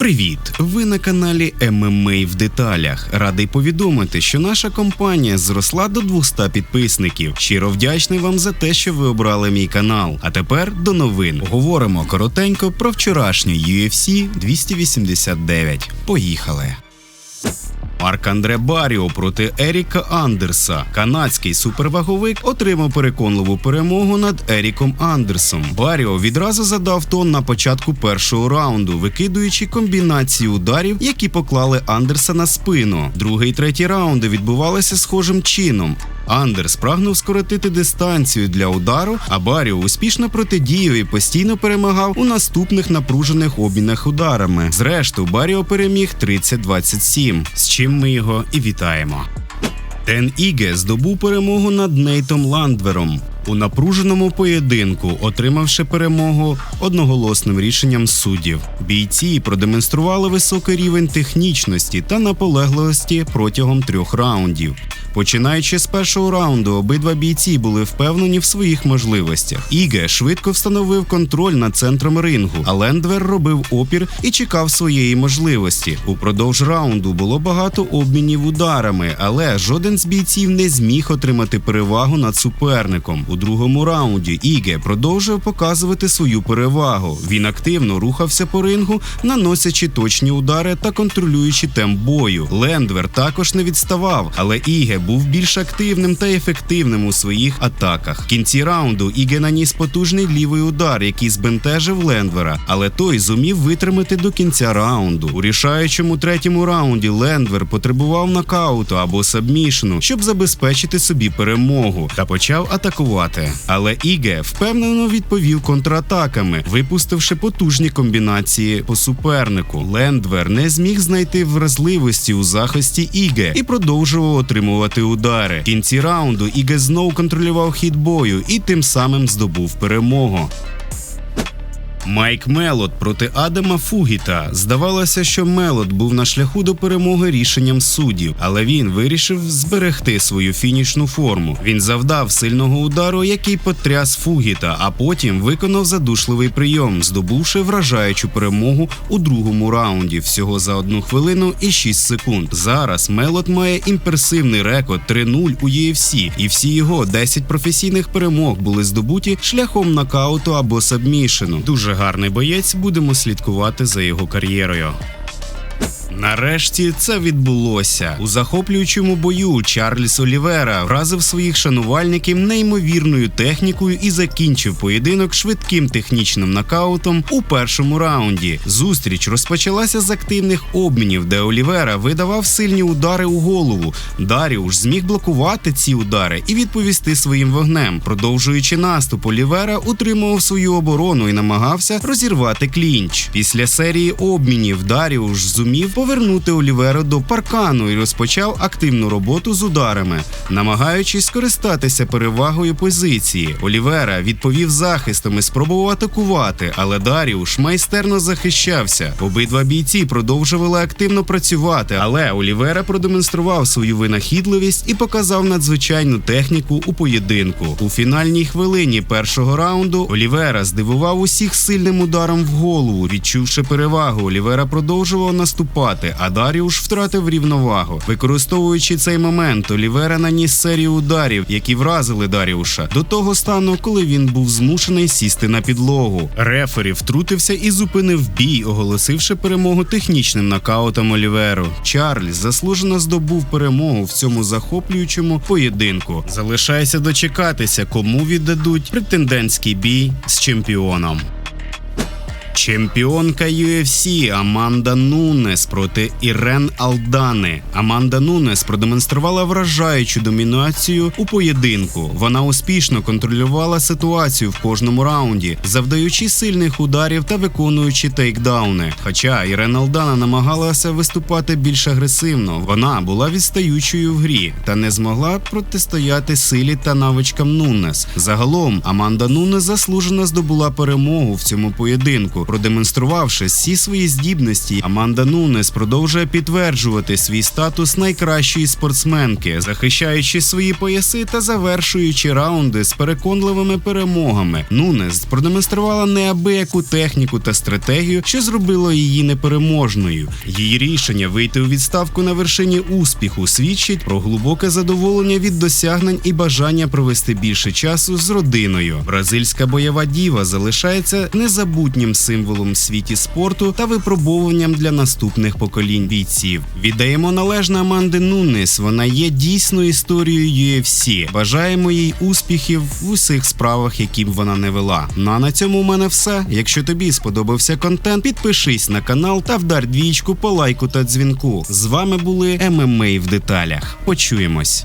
Привіт! Ви на каналі ММА в деталях. Радий повідомити, що наша компанія зросла до 200 підписників. Щиро вдячний вам за те, що ви обрали мій канал. А тепер до новин. Говоримо коротенько про вчорашню UFC 289. Поїхали! Марк Андре Баріо проти Еріка Андерса. Канадський суперваговик отримав переконливу перемогу над Еріком Андерсом. Баріо відразу задав тон на початку першого раунду, викидуючи комбінації ударів, які поклали Андерса на спину. Другий і третій раунди відбувалися схожим чином. Андерс прагнув скоротити дистанцію для удару, а Баріо успішно протидіяв і постійно перемагав у наступних напружених обмінах ударами. Зрештою, Баріо переміг 30-27, з чим ми його і вітаємо. Ден Іге здобув перемогу над Нейтом Ландвером у напруженому поєдинку, отримавши перемогу одноголосним рішенням суддів. Бійці продемонстрували високий рівень технічності та наполегливості протягом трьох раундів. Починаючи з першого раунду, обидва бійці були впевнені в своїх можливостях. Іге швидко встановив контроль над центром рингу, а Лендвер робив опір і чекав своєї можливості. Упродовж раунду було багато обмінів ударами, але жоден з бійців не зміг отримати перевагу над суперником. У другому раунді Іге продовжив показувати свою перевагу. Він активно рухався по рингу, наносячи точні удари та контролюючи темп бою. Лендвер також не відставав, але Іге був більш активним та ефективним у своїх атаках. В кінці раунду Іге наніс потужний лівий удар, який збентежив Лендвера, але той зумів витримати до кінця раунду. У рішаючому третьому раунді Лендвер потребував нокауту або сабмішну, щоб забезпечити собі перемогу, та почав атакувати. Але Іге впевнено відповів контратаками, випустивши потужні комбінації по супернику. Лендвер не зміг знайти вразливості у захисті Іге і продовжував отримувати удари. В кінці раунду Іге знову контролював хід бою і тим самим здобув перемогу. Майк Мелот проти Адама Фугіта. Здавалося, що Мелот був на шляху до перемоги рішенням суддів, але він вирішив зберегти свою фінішну форму. Він завдав сильного удару, який потряс Фугіта, а потім виконав задушливий прийом, здобувши вражаючу перемогу у другому раунді всього за одну хвилину і 6 секунд. Зараз Мелот має імперсивний рекорд 3-0 у UFC, і всі його 10 професійних перемог були здобуті шляхом нокауту або сабмішену. Дуже гарний боєць, будемо слідкувати за його кар'єрою. Нарешті це відбулося у захоплюючому бою. Чарльз Олівера вразив своїх шанувальників неймовірною технікою і закінчив поєдинок швидким технічним нокаутом у першому раунді. Зустріч розпочалася з активних обмінів, де Олівера видавав сильні удари у голову. Даріуш зміг блокувати ці удари і відповісти своїм вогнем. Продовжуючи наступ, Олівера утримував свою оборону і намагався розірвати клінч. Після серії обмінів Даріуш зумів повернути Оліверу до паркану і розпочав активну роботу з ударами, намагаючись скористатися перевагою позиції. Олівера відповів захистом і спробував атакувати, але Даріуш майстерно захищався. Обидва бійці продовжували активно працювати, але Олівера продемонстрував свою винахідливість і показав надзвичайну техніку у поєдинку. У фінальній хвилині першого раунду Олівера здивував усіх сильним ударом в голову. Відчувши перевагу, Олівера продовжував наступати, а Даріуш втратив рівновагу. Використовуючи цей момент, Олівера наніс серію ударів, які вразили Даріуша до того стану, коли він був змушений сісти на підлогу. Рефері втрутився і зупинив бій, оголосивши перемогу технічним нокаутом Оліверу. Чарльз заслужено здобув перемогу в цьому захоплюючому поєдинку. Залишається дочекатися, кому віддадуть претендентський бій з чемпіоном. Чемпіонка UFC Аманда Нунес проти Ірен Алдани. Аманда Нунес продемонструвала вражаючу домінацію у поєдинку. Вона успішно контролювала ситуацію в кожному раунді, завдаючи сильних ударів та виконуючи тейкдауни. Хоча Ірен Алдана намагалася виступати більш агресивно, вона була відстаючою в грі та не змогла протистояти силі та навичкам Нунес. Загалом Аманда Нунес заслужено здобула перемогу в цьому поєдинку продемонструвавши всі свої здібності, Аманда Нунес продовжує підтверджувати свій статус найкращої спортсменки, захищаючи свої пояси та завершуючи раунди з переконливими перемогами. Нунес продемонструвала неабияку техніку та стратегію, що зробило її непереможною. Її рішення вийти у відставку на вершині успіху свідчить про глибоке задоволення від досягнень і бажання провести більше часу з родиною. Бразильська бойова діва залишається незабутнім символом в світі спорту та випробовуванням для наступних поколінь бійців. Віддаємо належне Аманди Нунес. Вона є дійсною історією UFC. Бажаємо їй успіхів в усіх справах, які б вона не вела. Ну а на цьому у мене все. Якщо тобі сподобався контент, підпишись на канал та вдар двічку по лайку та дзвінку. З вами були ММА в деталях. Почуємось.